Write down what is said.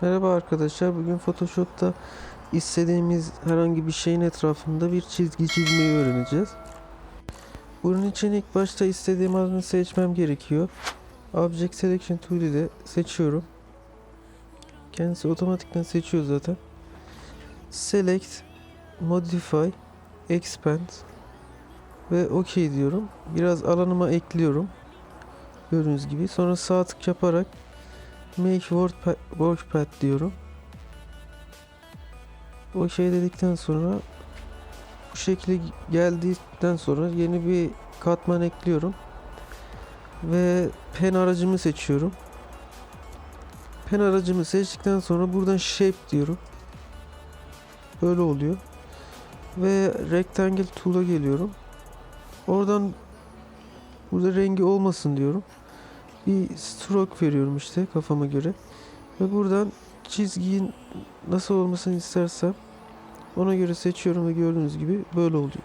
Merhaba arkadaşlar. Bugün Photoshop'ta istediğimiz herhangi bir şeyin etrafında bir çizgi çizmeyi öğreneceğiz. Bunun için ilk başta istediğim adını seçmem gerekiyor. Object Selection Tool ile seçiyorum. Kendisi otomatikten seçiyor zaten. Select, Modify, Expand ve OK diyorum. Biraz alanıma ekliyorum. Gördüğünüz gibi. Sonra sağ tık yaparak Make WordPad, Workpad diyorum. O şey dedikten sonra bu şekilde geldikten sonra yeni bir katman ekliyorum. Ve pen aracımı seçiyorum. Pen aracımı seçtikten sonra buradan shape diyorum. Böyle oluyor. Ve rectangle tool'a geliyorum. Oradan burada rengi olmasın diyorum bir stroke veriyorum işte kafama göre. Ve buradan çizginin nasıl olmasını istersem ona göre seçiyorum ve gördüğünüz gibi böyle oluyor.